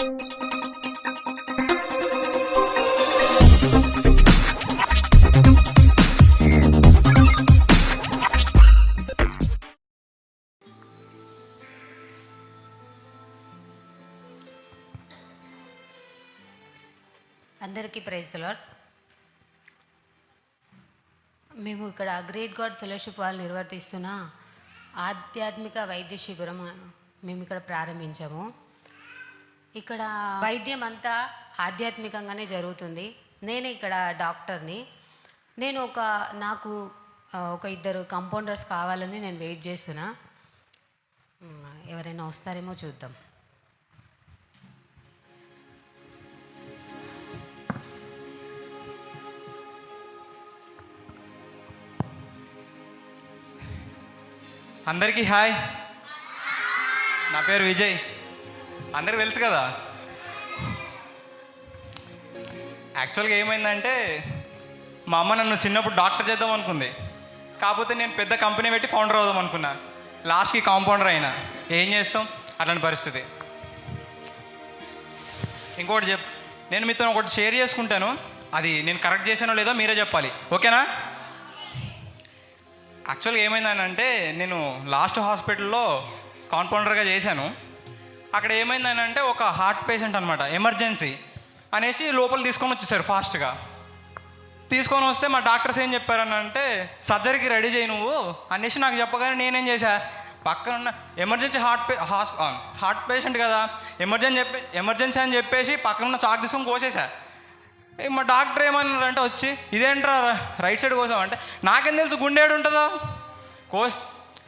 అందరికీ praise lord మేము ఇక్కడ గ్రేట్ గాడ్ ఫెలోషిప్ వాళ్ళు నిర్వర్తిస్తున్న ఆధ్యాత్మిక వైద్య శిబిరం మేము ఇక్కడ ప్రారంభించాము. ఇక్కడ వైద్యం అంతా ఆధ్యాత్మికంగానే జరుగుతుంది. నేనే ఇక్కడ డాక్టర్ని. నేను ఒక నాకు ఒక ఇద్దరు కంపౌండర్స్ కావాలని నేను వెయిట్ చేస్తున్నా. ఎవరైనా వస్తారేమో చూద్దాం. అందరికీ హాయ్. నా పేరు విజయ్. అందరికి తెలుసు కదా? యాక్చువల్గా ఏమైందంటే మా అమ్మ నన్ను చిన్నప్పుడు డాక్టర్ చేద్దాం అనుకుంది. కాకపోతే నేను పెద్ద కంపెనీ పెట్టి ఫౌండర్ అవుదాం అనుకున్నా. లాస్ట్కి కాంపౌండర్ అయినా. ఏం చేస్తాం? అట్లాంటి పరిస్థితి. ఇంకోటి చెప్ నేను మీతో ఒకటి షేర్ చేసుకుంటాను. అది నేను కరెక్ట్ చేశానో లేదో మీరే చెప్పాలి. ఓకేనా? యాక్చువల్గా ఏమైందనంటే నేను లాస్ట్ హాస్పిటల్లో కాంపౌండర్గా చేశాను. అక్కడ ఏమైందనంటే ఒక హార్ట్ పేషెంట్ అనమాట ఎమర్జెన్సీ అనేసి లోపల తీసుకొని వచ్చేసారు ఫాస్ట్గా. తీసుకొని వస్తే మా డాక్టర్స్ ఏం చెప్పారనంటే సర్జరీకి రెడీ చేయి నువ్వు అనేసి నాకు చెప్పగానే నేనేం చేశా పక్కన ఉన్న ఎమర్జెన్సీ హార్ట్ పే హాస్ హార్ట్ పేషెంట్ కదా ఎమర్జెన్సీ చెప్పి ఎమర్జెన్సీ అని చెప్పేసి పక్కన ఉన్న చాక్ తీసుకొని కోసేసా ఏ మా డాక్టర్ ఏమన్నారంటే వచ్చి ఇదేంట్రా రైట్ సైడ్ కోసం అంటే నాకేం తెలుసు గుండెడు ఉంటుందో కో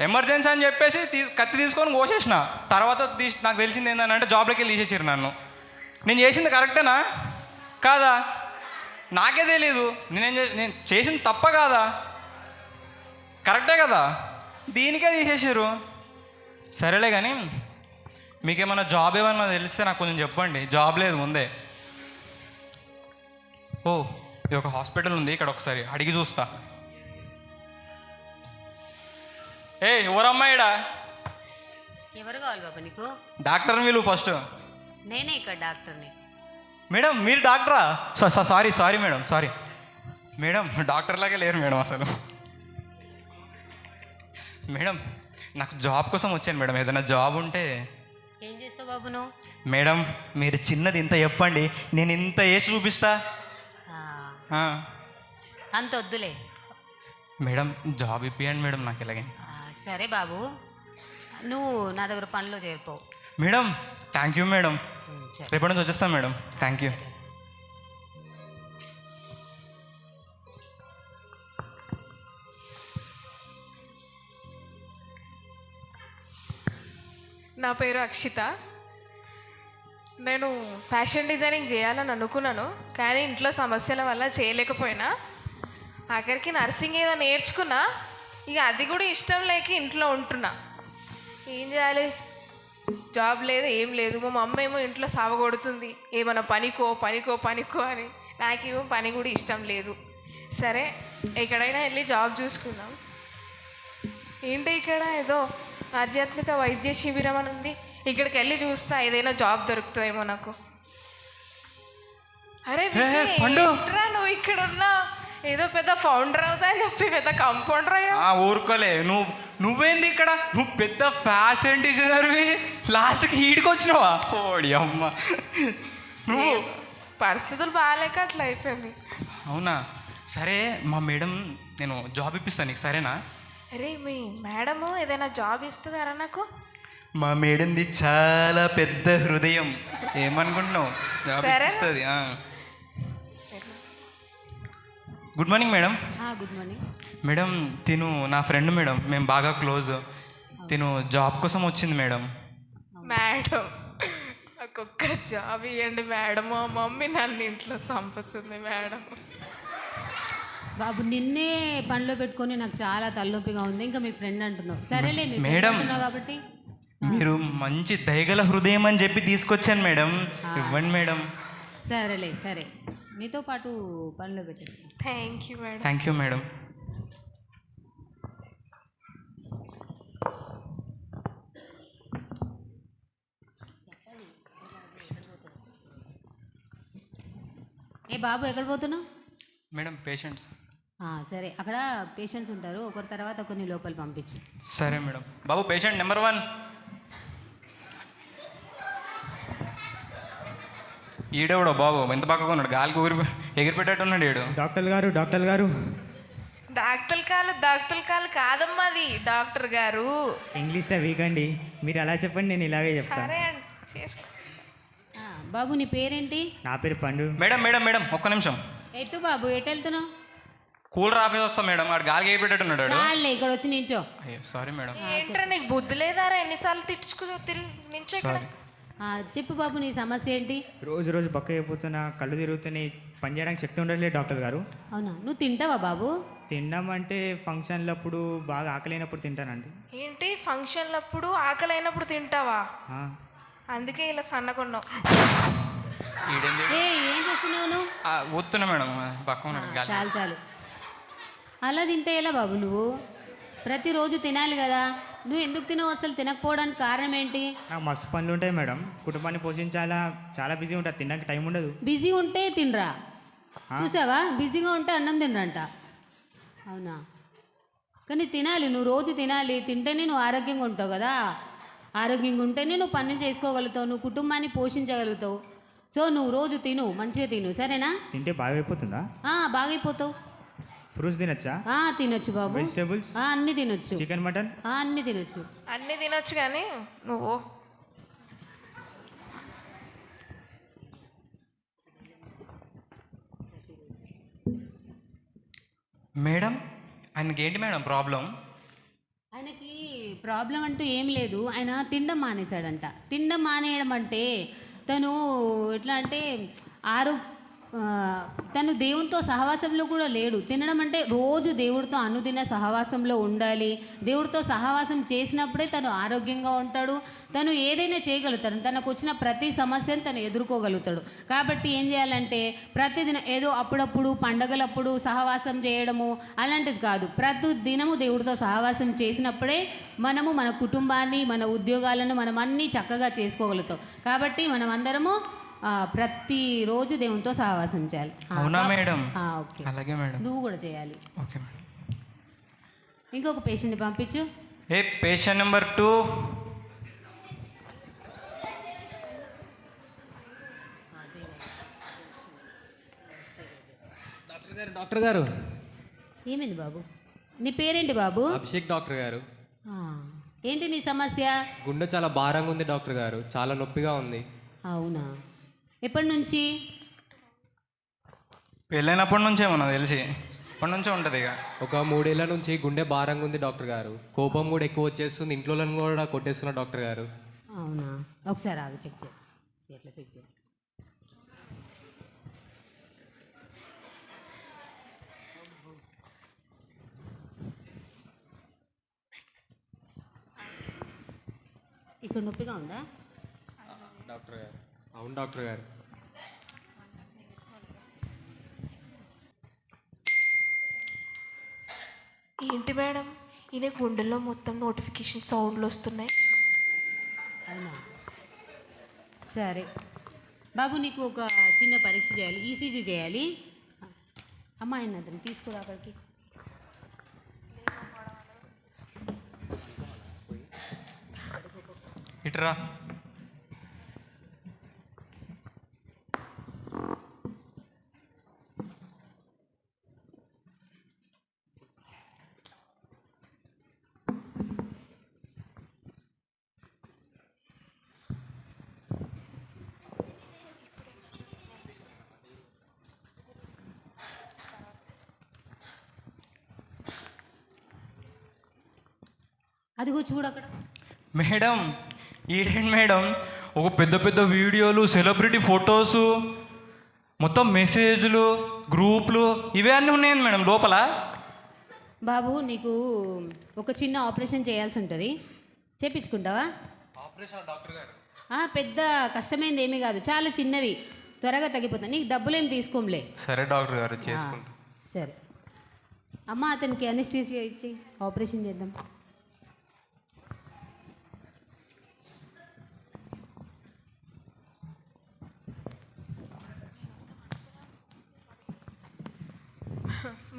ఎమర్జెన్సీ అని చెప్పేసి తీ కత్తి తీసుకొని కోసేసిన. తర్వాత తీసి నాకు తెలిసింది ఏంటంటే జాబ్లోకి వెళ్ళి తీసేసారు నన్ను. నేను చేసింది కరెక్టేనా? కాదా? నాకే తెలియదు నేనేం చే నేను చేసింది తప్ప కాదా? కరెక్టే కదా? దీనికే తీసేసారు సరేలే కానీ మీకేమైనా జాబ్ ఏమన్నా తెలిస్తే నాకు కొంచెం చెప్పండి. జాబ్ లేదు ముందే. ఓ ఇది ఒక హాస్పిటల్ ఉంది. ఇక్కడ ఒకసారి అడిగి చూస్తా. ఏ ఎవరమ్మాయిడా? ఎవరు కావాలి బాబా నీకు? డాక్టర్ వీళ్ళు ఫస్ట్. నేనే ఇక్కడ డాక్టర్ని. మేడం మీరు డాక్టరా? Sorry sorry madam sorry. Madam doctor లాగే లేరు మేడం అసలు. మేడం నాకు జాబ్ కోసం వచ్చాను మేడం. ఏదైనా జాబ్ ఉంటే. ఏం చేస్తావు బాబు నువ్వు? మేడం మీరు చిన్నది ఇంత చెప్పండి. నేను ఇంత వేసి చూపిస్తా. అంత వద్దులే. మేడం జాబ్ ఇప్పియండి మేడం నాకు ఇలాగే. సరే బాబు. నువ్వు నా దగ్గర పనిలో చేరిపోవు మేడం థ్యాంక్ యూ మేడం. రేపటి నుంచి వచ్చేస్తాను మేడం. థ్యాంక్ యూ నా పేరు అక్షిత. నేను ఫ్యాషన్ డిజైనింగ్ చేయాలని అనుకున్నాను కానీ ఇంట్లో సమస్యల వల్ల చేయలేకపోయినా ఆఖరికి నర్సింగ్ ఏదో నేర్చుకున్నా ఇక అది కూడా ఇష్టం లేక ఇంట్లో ఉంటున్నా. ఏం చేయాలి? జాబ్ లేదు ఏం లేదు. మా మమ్మ ఏమో ఇంట్లో సావగొడుతుంది ఏమైనా పనికో పనికో పనికో అని. నాకేమో పని కూడా ఇష్టం లేదు. సరే ఎక్కడైనా వెళ్ళి జాబ్ చూసుకుందాం. ఏంటి ఇక్కడ? ఏదో ఆధ్యాత్మిక వైద్య శిబిరం అని ఉంది. ఇక్కడికి వెళ్ళి చూస్తా ఏదైనా జాబ్ దొరుకుతుందేమో నాకు. అరే నువ్వు ఇక్కడ ఉన్నా ఏదో పెద్ద ఫౌండర్ అవుతా అని చెప్పి పెద్ద కంపౌండర్ అయ్యా ఆ ఊరుకోలే. నువ్వు నువ్వేంది ఇక్కడ? నువ్వు పెద్ద ఫ్యాషన్ డిజైనర్వి లాస్ట్కి హీడ్కి వచ్చినావా? ఓడి అమ్మ. నువ్వు పరిస్థితులు బాగాలేక అట్లా అయిపోయింది. అవునా? సరే మా మేడం నేను జాబ్ ఇప్పిస్తాను నీకు సరేనా? అరే మీ మేడము ఏదైనా జాబ్ ఇస్తుందారా నాకు? మా మేడంది చాలా పెద్ద హృదయం. ఏమనుకుంటున్నావు? జాబ్ సరే. ఇప్పిస్తుంది good morning madam good morning madam తిను నా ఫ్రెండ్ మేడం మేము బాగా క్లోజ్ తిను జాబ్ కోసం వచ్చింది మేడం మేడం నాకు ఒక్క జాబ్ ఇవ్వండి మేడం మా మమ్మీ నన్ను ఇంట్లో చంపుతుంది మేడం బాబు నిన్నే పనిలో పెట్టుకొని నాకు చాలా తలనొప్పిగా ఉంది. ఇంకా మీ ఫ్రెండ్ అంటున్నావు. సరేలే మీ friend మేడం. అంటున్నావు కాబట్టి. మీరు మంచి దయగల హృదయం అని చెప్పి తీసుకొచ్చాను మేడం ఇవ్వండి మేడం సరేలే సరే. మీతో పాటు పనిలో thank you madam thank you madam ఏ బాబు ఎక్కడ పోతున్నావు? మేడం పేషెంట్స్ సరే. అక్కడ పేషెంట్స్ ఉంటారు. ఒకరి తర్వాత కొన్ని లోపల పంపించు. సరే మేడం బాబు పేషెంట్ నెంబర్ వన్ ఈడెవడో బాబు? ఎంత పక్కగా ఉన్నాడు. గాలికి ఊరి ఎగిరిపెట్టేట్టు ఉన్నాడు ఈడు. డాక్టర్ గారు డాక్టర్ గారు. డాక్టర్ కాలు డాక్టర్ కాలు కాదమ్మా అది. డాక్టర్ గారు. ఇంగ్లీష్లో వీక్ అండి మీరు అలా చెప్పండి నేను ఇలాగే చెప్తాను సరే అండి చేసుకో. ఆ, బాబు నీ పేరేంటి? నా పేరు పండు. మేడం మేడం మేడం ఒక్క నిమిషం. ఎటు బాబు? ఎటు వెళ్తున్నావు? కూలర్ ఆఫీస్ వస్తాం మేడం. వాడు గాలికి ఎగిరిపెట్టేట్టు ఉన్నాడు ఇక్కడ వచ్చి నించో. అయ్యో సారీ మేడం. ఏంట్రా నీకు బుద్ధి లేదారా? ఎన్నిసార్లు తిట్టుకు తిరిగి నించో ఇక్కడ. సారీ. చెప్పు బాబు నీ సమస్య ఏంటి? రోజు రోజు బక్క అయిపోతున్నా కళ్ళు తిరుగుతున్నాయి పని చేయడానికి శక్తి ఉండట్లేదు డాక్టర్ గారు. అవునా? నువ్వు తింటావా బాబు? తినడం అంటే ఫంక్షన్లప్పుడు బాగా ఆకలినప్పుడు తింటానండి. ఏంటి? ఫంక్షన్లప్పుడు ఆకలి అయినప్పుడు తింటావా? ఆ, అందుకే ఇలా సన్నగున్నావు. ఈడేంది? ఏ ఏం చేస్తున్నావు నువ్వు? ఆ, ఊతున్నా మేడం ఉన్నాడు గాలి. చాలు చాలు. అలా తింటే ఎలా బాబు నువ్వు? ప్రతిరోజు తినాలి కదా. నువ్వు ఎందుకు తినవు అసలు? తినకపోవడానికి కారణం ఏంటి? నాకు మస్తు పనులు ఉంటాయి మేడం. కుటుంబాన్ని పోషించాలా? చాలా బిజీ ఉంటుంది తినడానికి టైం ఉండదు. బిజీ ఉంటే తినరా? చూసావా? బిజీగా ఉంటే అన్నం తినరంట. అవునా? కానీ తినాలి. నువ్వు రోజు తినాలి. తింటేనే నువ్వు ఆరోగ్యంగా ఉంటావు కదా. ఆరోగ్యంగా ఉంటేనే నువ్వు పనులు చేసుకోగలుగుతావు. నువ్వు కుటుంబాన్ని పోషించగలుగుతావు. సో నువ్వు రోజు తిను. మంచిగా తిను. సరేనా? తింటే బాగా అయిపోతుందా? బాగైపోతావు ఫ్రూట్స్ తినచ్చా? ఆ, తినొచ్చు బాబు. వెజిటేబుల్స్ ఆ, అన్నీ తినొచ్చు. చికెన్ మటన్ ఆ, అన్నీ తినొచ్చు. అన్నీ తినొచ్చు కానీ నువ్వు. మేడం ఆయనకి ఏంటి మేడం ప్రాబ్లం? ఆయనకి ప్రాబ్లం అంటూ ఏం లేదు. ఆయన తినడం మానేశాడంట. తినడం మానేయడం అంటే తను ఎట్లా అంటే ఆరో తను దేవునితో సహవాసంలో కూడా లేడు. తినడం అంటే రోజు దేవుడితో అనుదిన సహవాసంలో ఉండాలి. దేవుడితో సహవాసం చేసినప్పుడే తను ఆరోగ్యంగా ఉంటాడు. తను ఏదైనా చేయగలుగుతాడు. తనకు వచ్చిన ప్రతి సమస్యను తను ఎదుర్కోగలుగుతాడు. కాబట్టి ఏం చేయాలంటే ప్రతిదిన ఏదో అప్పుడప్పుడు పండగలప్పుడు సహవాసం చేయడము అలాంటిది కాదు. ప్రతి దినము దేవుడితో సహవాసం చేసినప్పుడే మనము మన కుటుంబాన్ని మన ఉద్యోగాలను మనం అన్నీ చక్కగా చేసుకోగలుగుతాం. కాబట్టి మనం అందరము ప్రతిరోజు దేవునితో సహవాసం చేయాలి. అవునా మేడం? ఆ, ఓకే. అలాగే మేడం. నువ్వు కూడా చేయాలి. Okay madam. ఇంకొక పేషెంట్ని పంపించు. ఏ పేషెంట్ నెంబర్ టూ డాక్టర్ గారు డాక్టర్ గారు. ఏమైంది బాబు? నీ పేరేంటి బాబు? అభిషేక్ డాక్టర్ గారు. ఆ, ఏంటి నీ సమస్య? గుండె చాలా భారంగా ఉంది డాక్టర్ గారు. చాలా నొప్పిగా ఉంది. అవునా? ఎప్పటి నుంచి? పెళ్ళైనప్పటి నుంచే నాకు తెలిసి. అప్పటి నుంచే ఉంటుంది ఇక. ఒక మూడేళ్ళ నుంచి గుండె భారంగా ఉంది డాక్టర్ గారు. కోపం కూడా ఎక్కువ వచ్చేస్తుంది. ఇంట్లో కూడా కొట్టేస్తున్నా డాక్టర్ గారు. అవునా? ఒకసారి ఆగు చెక్ చేయి. ఎట్లా చెక్ చేయి? ఇక్కడ నొప్పిగా ఉందా? డాక్టర్ గారు. అవును డాక్టర్ గారు. ఏంటి మేడం? ఈయన గుండెల్లో మొత్తం నోటిఫికేషన్ సౌండ్లు వస్తున్నాయి. అవునా? సరే. బాబు నీకు ఒక చిన్న పరీక్ష చేయాలి. ఈసీజీ చేయాలి. అమ్మ ఆయన అతను తీసుకురా అక్కడికి. ఇటురా. అదిగో చూడు అక్కడ. మేడం ఈడేంటి మేడం? ఒక పెద్ద పెద్ద వీడియోలు సెలబ్రిటీ ఫొటోసు మొత్తం మెసేజ్లు గ్రూప్లు ఇవే అన్నీ ఉన్నాయండి మేడం లోపల? బాబు నీకు ఒక చిన్న ఆపరేషన్ చేయాల్సి ఉంటుంది. చేపించుకుంటావా? ఆపరేషన్ డాక్టర్ గారు. ఆ, పెద్ద కష్టమైంది ఏమీ కాదు. చాలా చిన్నది త్వరగా తగ్గిపోతుంది నీకు డబ్బులేం తీసుకోంలే. సరే డాక్టర్ గారు చేసుకుంటా. సరే. అమ్మ అతనికి అనెస్టీసియా ఇచ్చి ఆపరేషన్ చేద్దాం.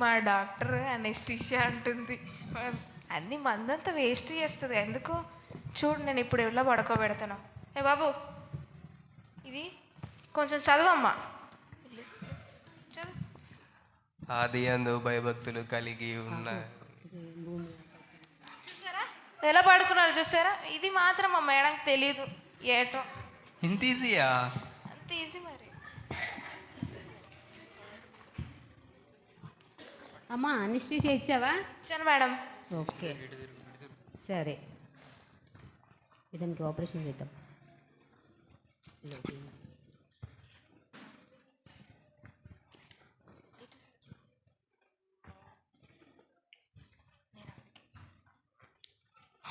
మా డాక్టర్ అనెస్టిషియా అంటుంది. అన్ని మందంతా వేస్ట్ చేస్తుంది. ఎందుకు? చూడు నేను ఇప్పుడు ఎవరిలో పడుకోబెడతాను. ఏ బాబు ఇది కొంచెం చదవమ్మా. చదువు. ఆది అందు భయభక్తులు కలిగి ఉన్న చూసారా? ఎలా పడుకున్నారు చూసారా? ఇది మాత్రం మా మేడంకి తెలియదు ఏటో. ఇంత ఈజీయా అంత ఈజీ మరి. అమ్మా అనిస్టీషియా ఇచ్చావా ఇచ్చాను మేడం. ఓకే. సరే. ఇదానికి ఆపరేషన్ చేద్దాం.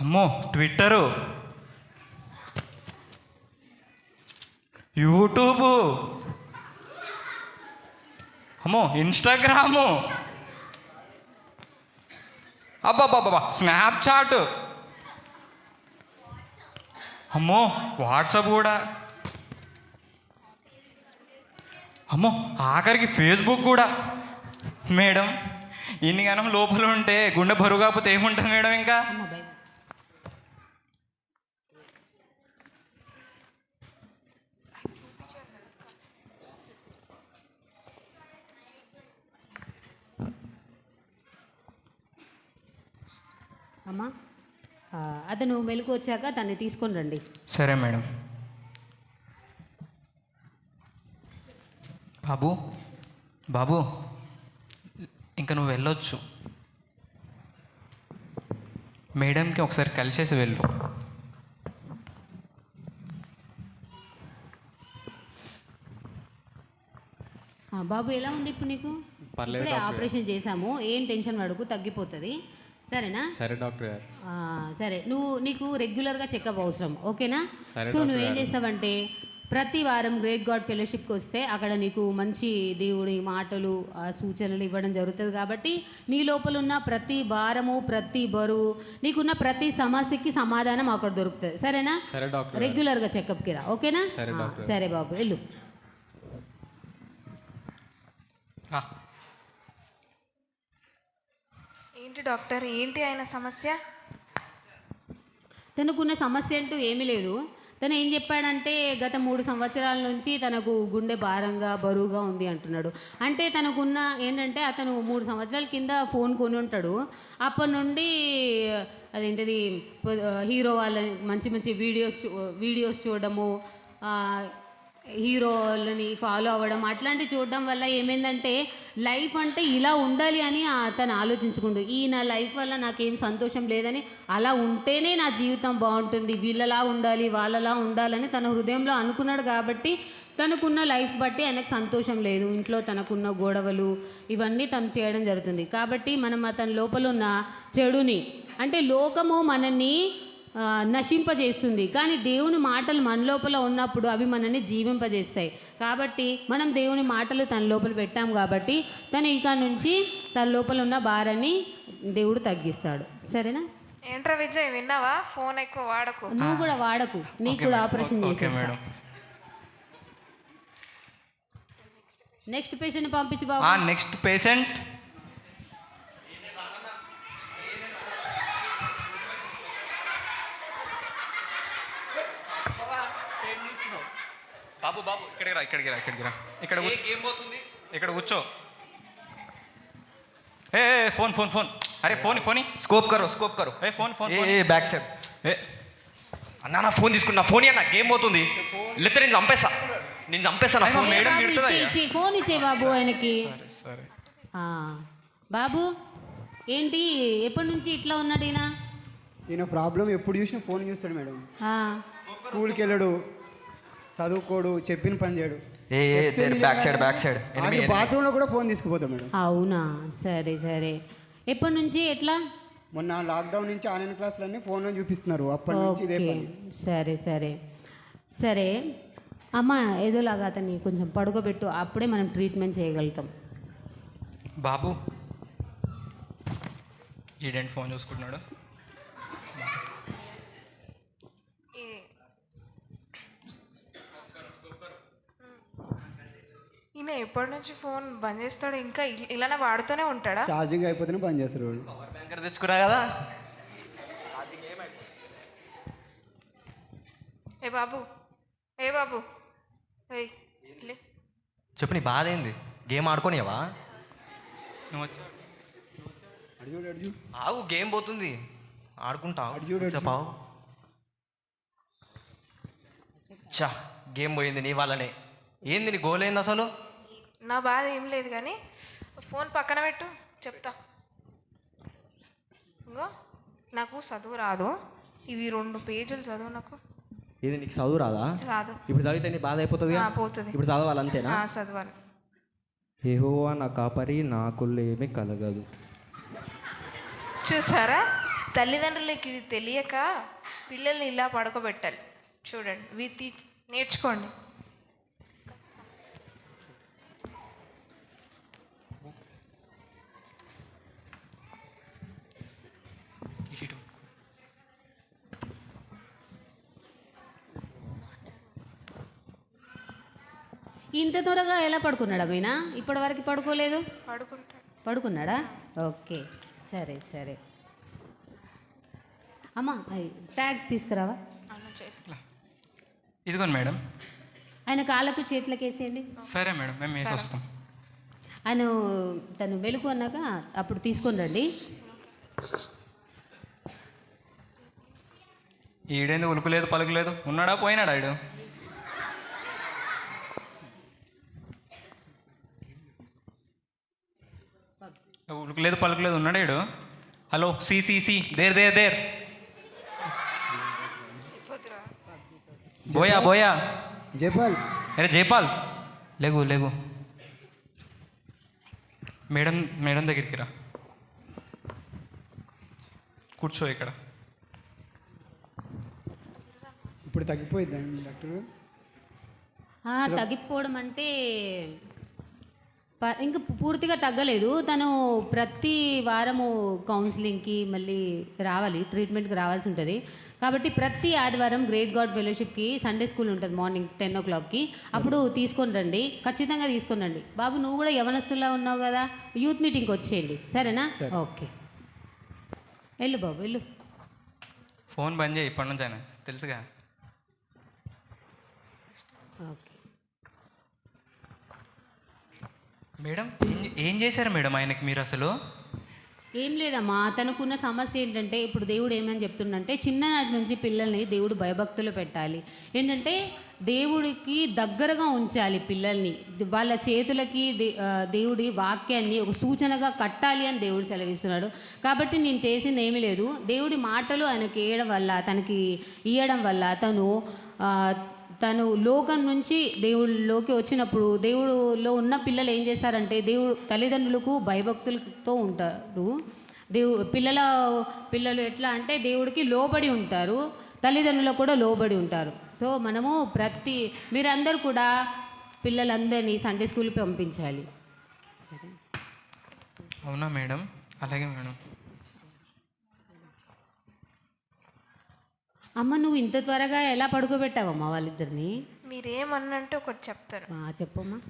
అమ్మో ట్విట్టరు. యూట్యూబు. అమ్మో ఇన్స్టాగ్రాము. అబ్బాబ్బాబ్బా స్నాప్చాట్ అమ్మో వాట్సాప్ కూడా. అమ్మో ఆఖరికి ఫేస్బుక్ కూడా. మేడం ఇన్ని గనం లోపల ఉంటే గుండె బరువు కాకపోతే ఏముంటుంది మేడం ఇంకా? అమ్మ అతను మెలకు వచ్చాక దాన్ని తీసుకొని రండి. సరే మేడం. బాబు బాబు ఇంకా నువ్వు వెళ్ళొచ్చు. మేడంకి ఒకసారి కలిసేసి వెళ్ళు. ఆ, బాబు ఎలా ఉంది ఇప్పుడు నీకు? పర్లేదు ఆపరేషన్ చేశాము ఏం టెన్షన్ పడకు తగ్గిపోతుంది. సరేనా? సరే డాక్టర్ గారు. ఆ, సరే. నువ్వు నీకు రెగ్యులర్గా చెకప్ అవసరం ఓకేనా? సరే, సో నువ్వేం చేస్తావంటే ప్రతి వారం గ్రేట్ గాడ్ ఫెలోషిప్కి వస్తే అక్కడ నీకు మంచి దేవుడి మాటలు సూచనలు ఇవ్వడం జరుగుతుంది కాబట్టి నీ లోపల ఉన్న ప్రతి భారము ప్రతి బరువు నీకున్న ప్రతి సమస్యకి సమాధానం అక్కడ దొరుకుతుంది. సరేనా? సరే డాక్టర్ రెగ్యులర్గా చెకప్కి రా ఓకేనా? సరే, ఆ, డాక్టర్. సరే బాబు వెళ్ళు ఆ, ఏంటి డాక్టర్? ఏంటి ఆయన సమస్య? తనకున్న సమస్య అంటూ ఏమీ లేదు. తను ఏం చెప్పాడంటే గత మూడు సంవత్సరాల నుంచి తనకు గుండె భారంగా బరువుగా ఉంది అంటున్నాడు. అంటే తనకున్న ఏంటంటే అతను మూడు సంవత్సరాల కింద ఫోన్ కొని ఉంటాడు. అప్పటి నుండి అదేంటిది హీరో వాళ్ళ మంచి మంచి వీడియోస్ వీడియోస్ చూడడము హీరోలని ఫాలో అవ్వడం అట్లాంటివి చూడడం వల్ల ఏమైందంటే లైఫ్ అంటే ఇలా ఉండాలి అని తను ఆలోచించుకుండు. ఈ నా లైఫ్ వల్ల నాకేం సంతోషం లేదని అలా ఉంటేనే నా జీవితం బాగుంటుంది. వీళ్ళలా ఉండాలి వాళ్ళలా ఉండాలని తన హృదయంలో అనుకున్నాడు కాబట్టి తనకున్న లైఫ్ బట్టి ఆయనకు సంతోషం లేదు. ఇంట్లో తనకున్న గొడవలు ఇవన్నీ తను చేయడం జరుగుతుంది. కాబట్టి మనం అతని లోపల ఉన్న చెడుని అంటే లోకము మనల్ని నశింపజేస్తుంది. కానీ దేవుని మాటలు మన లోపల ఉన్నప్పుడు అవి మనల్ని జీవింపజేస్తాయి. కాబట్టి మనం దేవుని మాటలు తన లోపల పెట్టాం కాబట్టి తను ఇక నుంచి తన లోపల ఉన్న భారాన్ని దేవుడు తగ్గిస్తాడు. సరేనా? ఏంట్రా విజయ్ విన్నావా? ఫోన్ ఎక్కువ వాడకు. నువ్వు కూడా వాడకు. నీకు కూడా ఆపరేషన్ చేసేస్తా. నెక్స్ట్ పేషెంట్ పంపించు బాబు. ఆ నెక్స్ట్ పేషెంట్? బాబు బాబు ఇక్కడికి రా ఇక్కడికి రా ఇక్కడికి రా. ఇక్కడ ఏం పోతుంది? ఇక్కడ కూర్చో. ఏ ఫోన్ ఫోన్ ఫోన్. అరే ఫోన్ ఫోన్. స్కోప్ కరో స్కోప్ కరో ఏ ఫోన్ ఫోన్ ఏ ఫోన్. ఏ బ్యాక్ సైడ్. ఏ. అన్న నా ఫోన్ తీసుకున్నా. ఫోన్ అన్న గేమ్ పోతుంది. లేకపోతే నేను చంపేస్తా. నేను చంపేస్తా నా ఫోన్. మేడం తిడుతుందా ఫోన్ ఇచ్చే బాబు ఆయనకి. సరే. ఆ, బాబు ఏంటి ఎప్పటి నుంచి ఇట్లా ఉన్నాడు ఈయన? ఈయన ప్రాబ్లం ఎప్పుడు చూసినా ఫోన్ చూస్తాడు మేడం. ఆ, స్కూల్కి వెళ్ళడు. చదువుకోడు చెప్పిన పని చేయడు. ఏ ఏ బ్యాక్ సైడ్ బ్యాక్ సైడ్ బాత్రూంలో కూడా ఫోన్ తీసుకుపోతాడు మేడం. అవునా? సరే సరే. ఎప్పటి నుంచి? ఎట్లా? మొన్న లాక్డౌన్ నుంచి ఆన్లైన్ క్లాసులన్నీ ఫోన్లో చూపిస్తున్నారు. అప్పటి నుంచి ఇదే పని. సరే సరే. సరే. అమ్మ ఏదోలాగా అతన్ని కొంచెం పడుకోబెట్టు. అప్పుడే మనం ట్రీట్మెంట్ చేయగలుగుతాం. బాబు ఈడెంట్ ఫోన్ చూసుకుంటున్నాడు? ఈయన ఎప్పటి నుంచి ఫోన్ బంద్ చేస్తాడు? ఇంకా ఇలానే వాడుతూనే ఉంటాడా? ఛార్జింగ్ అయిపోతేనే బంద్ చేస్తారు వాళ్ళు పవర్ బ్యాంకర్ తెచ్చుకురా కదా. ఏ బాబు ఏ బాబు ఏయ్ లే. చెప్పు నీ బాధ ఏంది? గేమ్ ఆడుకోనియవా? నువ్వు ఆగు గేమ్ పోతుంది. ఆడుకుంటా. చెప్పావు చా గేమ్ పోయింది నీ వల్లనే. ఏంది నీ గోల్ ఏంది అసలు? నా బాధ ఏం లేదు కానీ ఫోన్ పక్కన పెట్టు చెప్తా. ఇంకో నాకు చదువు రాదు. ఇవి రెండు పేజీలు చదువు నాకు. ఇది నీకు చదువు రాదా? రాదు. ఇప్పుడు చదివితే నీ బాధ అయిపోతుంది పోతుంది. ఇప్పుడు చదవాలి అంతేనా? చదవాలి. ఏహోవా నా కాపరి నాకుళ్ళు ఏమీ కలగదు. చూసారా? తల్లిదండ్రులకి ఇది తెలియక పిల్లల్ని ఇలా పడుకోబెట్టాలి. చూడండి వీతి నేర్చుకోండి. ఇంత త్వరగా ఎలా పడుకున్నాడా మీనా ఇప్పటి వరకు పడుకోలేదు పడుకున్నాడా? ఓకే. సరే సరే. అమ్మా ట్యాగ్స్ తీసుకురావా? ఇదిగోండి మేడం. ఆయన కాళ్ళకు చేతులకు వేసేయండి సరే మేడం మేము వేసి వస్తాం ఆయన తను వెలుగు అన్నాక అప్పుడు తీసుకొని రండి. ఈడేంది ఉలుకులేదు పలుకులేదు ఉన్నాడా పోయినాడా ఈడు? ఉలుకులేదు పలుకులేదు ఉన్నాడా hello see see see there there there. Buoy buoy. Jaipal. అరే జైపాల్. లేగు లేగు. మేడం మేడం దగ్గరికి రా. కూర్చో ఇక్కడ. ఇప్పుడు తగ్గిపోయిద్దండి డాక్టర్? ఆ, తగ్గిపోవడం అంటే ఇంకా పూర్తిగా తగ్గలేదు. తను ప్రతి వారము కౌన్సిలింగ్కి మళ్ళీ రావాలి ట్రీట్మెంట్కి రావాల్సి ఉంటుంది. కాబట్టి ప్రతి ఆదివారం గ్రేట్ గాడ్ ఫెలోషిప్కి సండే స్కూల్ ఉంటుంది మార్నింగ్ టెన్ ఓ క్లాక్కి. అప్పుడు తీసుకొని రండి ఖచ్చితంగా తీసుకొని రండి. బాబు నువ్వు కూడా యవనస్తుల్లా ఉన్నావు కదా యూత్ మీటింగ్కి వచ్చేయండి. సరేనా? ఓకే. వెళ్ళు బాబు వెళ్ళు. ఫోన్ బంద్ చేయి ఇప్పటి నుంచి తెలుసుగా? ఓకే. మేడం ఏం చేశారు మేడం ఆయనకి మీరు అసలు? ఏం లేదమ్మా తనకున్న సమస్య ఏంటంటే ఇప్పుడు దేవుడు ఏమని చెప్తుండంటే చిన్ననాటి నుంచి పిల్లల్ని దేవుడు భయభక్తులు పెట్టాలి. ఏంటంటే దేవుడికి దగ్గరగా ఉంచాలి పిల్లల్ని. వాళ్ళ చేతులకి దే- దేవుడి వాక్యాన్ని ఒక సూచనగా కట్టాలి అని దేవుడు సెలవిస్తున్నాడు. కాబట్టి నేను చేసింది ఏమీ లేదు. దేవుడి మాటలు ఆయనకి వేయడం వల్ల తనకి ఇవ్వడం వల్ల తను తను లోకం నుంచి దేవుడిలోకి వచ్చినప్పుడు దేవుడులో ఉన్న పిల్లలు ఏం చేస్తారంటే దేవుడు తల్లిదండ్రులకు భయభక్తులతో ఉంటారు. దేవు పిల్లల పిల్లలు ఎట్లా అంటే దేవుడికి లోబడి ఉంటారు. తల్లిదండ్రులకు కూడా లోబడి ఉంటారు. సో మనము ప్రతి మీరందరూ కూడా పిల్లలందరినీ సండే స్కూల్కి పంపించాలి. సరే. అవునా మేడం? అలాగే మేడం. అమ్మ నువ్వు ఇంత త్వరగా ఎలా పడుకోబెట్టావమ్మా వాళ్ళిద్దరిని? మీరేమన్నంటే ఒకటి చెప్తాను. ఆ, చెప్పమ్మా.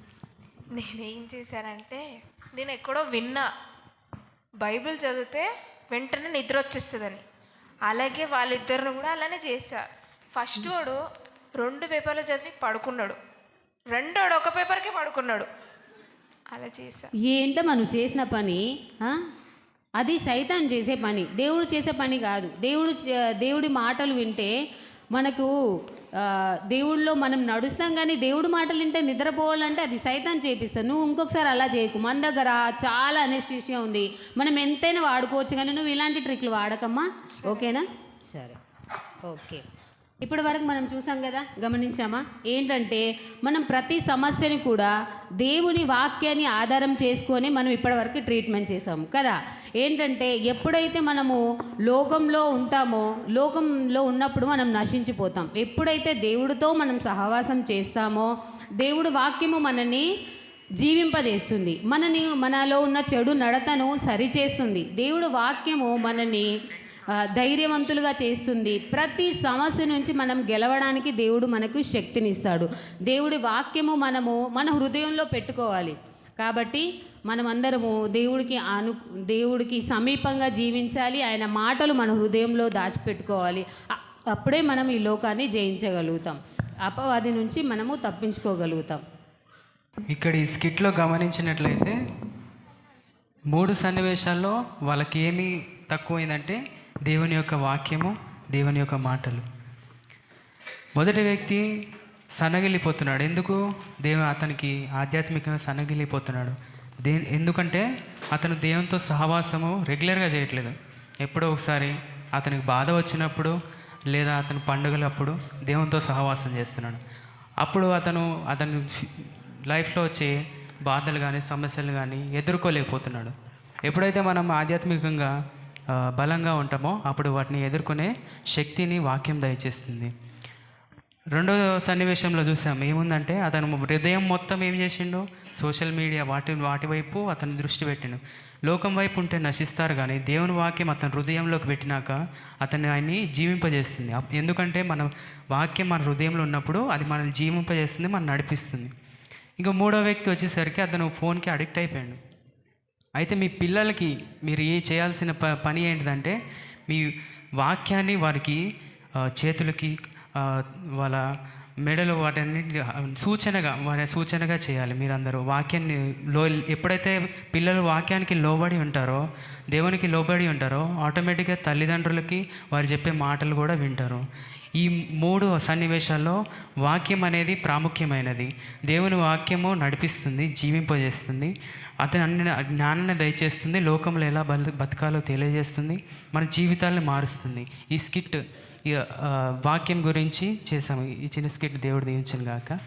నేనేం చేశానంటే నేను ఎక్కడో విన్నా బైబిల్ చదివితే వెంటనే నిద్ర వచ్చేస్తుందని. అలాగే వాళ్ళిద్దరిని కూడా అలానే చేశా. ఫస్ట్ వాడు రెండు పేపర్లు చదివి పడుకున్నాడు. రెండోడు ఒక పేపర్కే పడుకున్నాడు. అలా చేశా. ఏంటమ్మా నువ్వు చేసిన పని? అది సైతాన్ చేసే పని. దేవుడు చేసే పని కాదు. దేవుడు దేవుడి మాటలు వింటే మనకు దేవుడిలో మనం నడుస్తాం కానీ దేవుడి మాటలు వింటే నిద్రపోవాలంటే అది సైతాన్ చేపిస్తాను నువ్వు ఇంకొకసారి అలా చేయకు. మన దగ్గర చాలా అనెస్టీషియా ఉంది. మనం ఎంతైనా వాడుకోవచ్చు కానీ నువ్వు ఇలాంటి ట్రిక్లు వాడకమ్మా. ఓకేనా? సరే. ఓకే. ఇప్పటి వరకు మనం చూసాం కదా గమనించామా? ఏంటంటే మనం ప్రతి సమస్యని కూడా దేవుని వాక్యాన్ని ఆధారం చేసుకొని మనం ఇప్పటివరకు ట్రీట్మెంట్ చేసాము కదా? ఏంటంటే ఎప్పుడైతే మనము లోకంలో ఉంటామో లోకంలో ఉన్నప్పుడు మనం నశించిపోతాం. ఎప్పుడైతే దేవుడితో మనం సహవాసం చేస్తామో దేవుడు వాక్యము మనని జీవింపజేస్తుంది. మనని మనలో ఉన్న చెడు నడతను సరిచేస్తుంది. దేవుడు వాక్యము మనని ధైర్యవంతులుగా చేస్తుంది. ప్రతి సమస్య నుంచి మనం గెలవడానికి దేవుడు మనకు శక్తినిస్తాడు. దేవుడి వాక్యము మనము మన హృదయంలో పెట్టుకోవాలి. కాబట్టి మనమందరము దేవుడికి అను దేవుడికి సమీపంగా జీవించాలి. ఆయన మాటలు మన హృదయంలో దాచిపెట్టుకోవాలి. అప్పుడే మనం ఈ లోకాన్ని జయించగలుగుతాం. అపవాది నుంచి మనము తప్పించుకోగలుగుతాం. ఇక్కడ ఈ స్కిట్లో గమనించినట్లయితే మూడు సన్నివేశాల్లో వాళ్ళకి ఏమి తక్కువైందంటే దేవుని యొక్క వాక్యము దేవుని యొక్క మాటలు. మొదటి వ్యక్తి సన్నగిల్లిపోతున్నాడు ఎందుకు? దేవు అతనికి ఆధ్యాత్మికంగా సన్నగిల్లిపోతున్నాడు దే ఎందుకంటే అతను దేవునితో సహవాసము రెగ్యులర్గా చేయట్లేదు. ఎప్పుడో ఒకసారి అతనికి బాధ వచ్చినప్పుడు లేదా అతని పండుగలప్పుడు దేవునితో సహవాసం చేస్తున్నాడు. అప్పుడు అతను అతను లైఫ్లో వచ్చే బాధలు కానీ సమస్యలు కానీ ఎదుర్కోలేకపోతున్నాడు. ఎప్పుడైతే మనం ఆధ్యాత్మికంగా బలంగా ఉంటామో అప్పుడు వాటిని ఎదుర్కొనే శక్తిని వాక్యం దయచేస్తుంది. రెండో సన్నివేశంలో చూసాం ఏముందంటే అతను హృదయం మొత్తం ఏం చేసిండు? సోషల్ మీడియా వాటి వాటి వైపు అతను దృష్టి పెట్టిండు. లోకం వైపు ఉంటే నశిస్తారు కానీ దేవుని వాక్యం అతని హృదయంలోకి పెట్టినాక అతన్ని ఆయన్ని జీవింపజేస్తుంది. ఎందుకంటే మన వాక్యం మన హృదయంలో ఉన్నప్పుడు అది మనల్ని జీవింపజేస్తుంది మనం నడిపిస్తుంది. ఇంకా మూడో వ్యక్తి వచ్చేసరికి అతను ఫోన్కి అడిక్ట్ అయిపోయాడు. అయితే మీ పిల్లలకి మీరు ఏ చేయాల్సిన ప పని ఏంటిదంటే మీ వాక్యాన్ని వారికి చేతులకి వాళ్ళ మెడలు వాటిని సూచనగా వారి సూచనగా చేయాలి మీరందరూ. వాక్యాన్ని లో ఎప్పుడైతే పిల్లలు వాక్యానికి లోబడి ఉంటారో దేవునికి లోబడి ఉంటారో ఆటోమేటిక్గా తల్లిదండ్రులకి వారు చెప్పే మాటలు కూడా వింటారు. ఈ మూడు సన్నివేశాల్లో వాక్యం అనేది ప్రాముఖ్యమైనది. దేవుని వాక్యము నడిపిస్తుంది జీవింపజేస్తుంది. అతని అన్ని జ్ఞానాన్ని దయచేస్తుంది లోకంలో ఎలా బతకాలో తెలియజేస్తుంది మన జీవితాలను మారుస్తుంది. ఈ స్కిట్ వాక్యం గురించి చేసాము ఈ చిన్న స్కిట్ దేవుడు దీవించను గాక.